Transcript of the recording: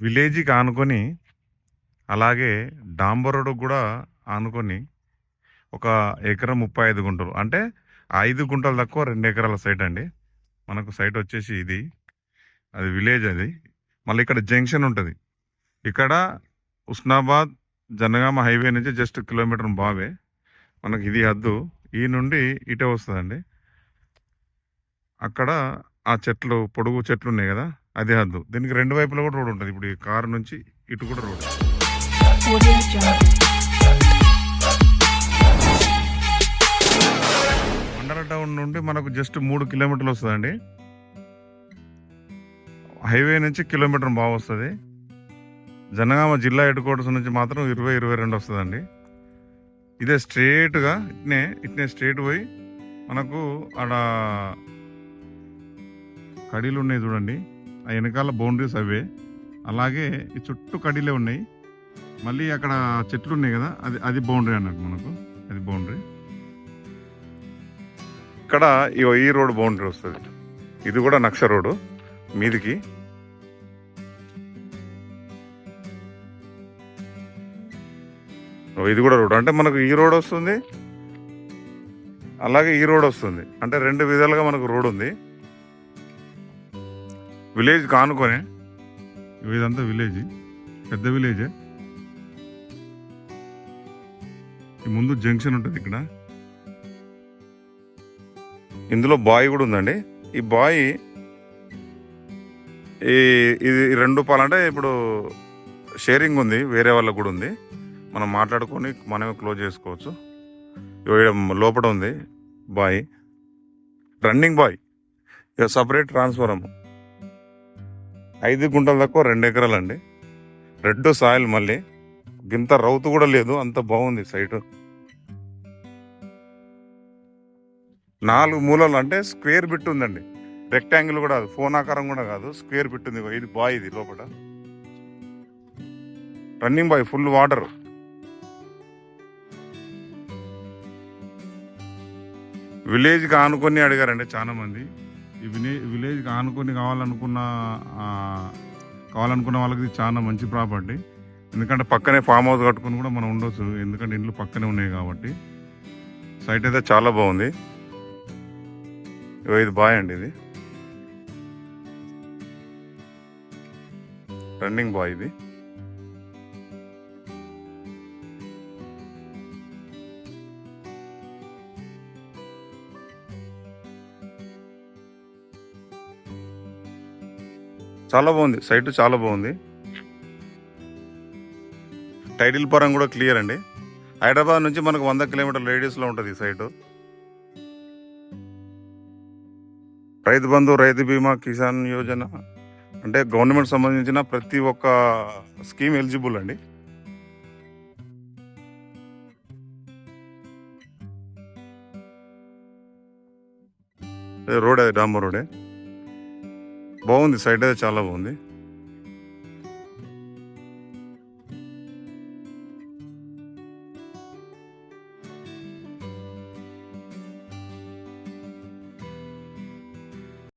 విలేజ్కి ఆనుకొని అలాగే డాంబర్ కూడా ఆనుకొని ఒక ఎకరం ముప్పై ఐదు గుంటలు అంటే ఐదు గుంటలు తక్కువ రెండు ఎకరాల సైట్ అండి. మనకు సైట్ వచ్చేసి ఇది. అది విలేజ్ అది. మళ్ళీ ఇక్కడ జంక్షన్ ఉంటుంది. ఇక్కడ ఉస్నాబాద్ జనగామ హైవే నుంచి జస్ట్ కిలోమీటర్ బావే. మనకి ఇది హద్దు. ఈ నుండి ఇటే వస్తుందండి. అక్కడ ఆ చెట్లు పొడుగు చెట్లు ఉన్నాయి కదా. అది హద్దు. దీనికి రెండు వైపులా కూడా రోడ్ ఉంటుంది. ఇప్పుడు ఈ కారు నుంచి ఇటు కూడా రోడ్. మండల టౌన్ నుండి మనకు జస్ట్ మూడు కిలోమీటర్లు వస్తుందండి. హైవే నుంచి కిలోమీటర్ బాగా వస్తుంది. జనగామ జిల్లా హెడ్ క్వార్టర్స్ నుంచి మాత్రం ఇరవై ఇరవై రెండు వస్తుందండి. ఇదే స్ట్రేట్గా ఇట్నే ఇట్నే స్ట్రేట్ పోయి మనకు ఆడ కడీలు ఉన్నాయి చూడండి. ఆ వెనకాల బౌండరీస్ అవే. అలాగే ఈ చుట్టూ కడీలే ఉన్నాయి. మళ్ళీ అక్కడ చెట్లు ఉన్నాయి కదా అది అది బౌండరీ అన్నట్టు మనకు. అది బౌండరీ. ఇక్కడ ఈ రోడ్ బౌండరీ వస్తుంది. ఇది కూడా నక్ష రోడ్డు మీదికి. ఓ, ఇది కూడా రోడ్ అంటే మనకు ఈ రోడ్ వస్తుంది. అలాగే ఈ రోడ్ వస్తుంది. అంటే రెండు విధాలుగా మనకు రోడ్ ఉంది. విలేజ్ కానుకొని ఇదంతా విలేజ్ పెద్ద విలేజే. ఈ ముందు జంక్షన్ ఉంటుంది ఇక్కడ. ఇందులో బాయ్ కూడా ఉందండి. ఈ బాయ్ ఈ ఇది రెండు పాలంటే ఇప్పుడు షేరింగ్ ఉంది వేరే వాళ్ళకు కూడా ఉంది. మనం మాట్లాడుకొని మనమే క్లోజ్ చేసుకోవచ్చు. లోపల ఉంది బాయ్. రన్నింగ్ బాయ్. ఇక సపరేట్ ట్రాన్స్ఫారం ఐదు గుంటల తక్కువ రెండు ఎకరాలండి. రెడ్ సాయిల్ మళ్ళీ. గింత రౌతు కూడా లేదు అంత బాగుంది సైటు. నాలుగు మూలలు అంటే స్క్వేర్ బిట్ ఉందండి. రెక్టాంగిల్ కూడా కాదు ఫోన్ ఆకారం కూడా కాదు స్క్వేర్ బిట్ ఉంది. ఇది బాయ్ ఇది లోపల. రన్నింగ్ బాయ్ ఫుల్ వాటర్. విలేజ్కి ఆనుకొని అడిగారండి చాలామంది. మంది విలేజ్కి ఆనుకొని కావాలనుకున్న కావాలనుకున్న వాళ్ళకి ఇది చాలా మంచి ప్రాపర్టీ. ఎందుకంటే పక్కనే ఫామ్ హౌస్ కట్టుకొని కూడా మనం ఉండొచ్చు. ఎందుకంటే ఇండ్లు పక్కనే ఉన్నాయి కాబట్టి. సైట్ అయితే చాలా బాగుంది. ఇది బాయ్ అండి ఇది. రన్నింగ్ బాయ్ ఇది. చాలా బాగుంది. సైట్ చాలా బాగుంది. టైటిల్ పరం కూడా క్లియర్ అండి. హైదరాబాద్ నుంచి మనకు వంద కిలోమీటర్ రేడియస్లో ఉంటుంది ఈ సైటు. రైతు బంధు రైతు బీమా కిసాన్ యోజన అంటే గవర్నమెంట్ సంబంధించిన ప్రతి ఒక్క స్కీమ్ ఎలిజిబుల్ అండి. రోడ్ అది డాంబర్ రోడే బాగుంది సైడ్ అయితే చాలా బాగుంది.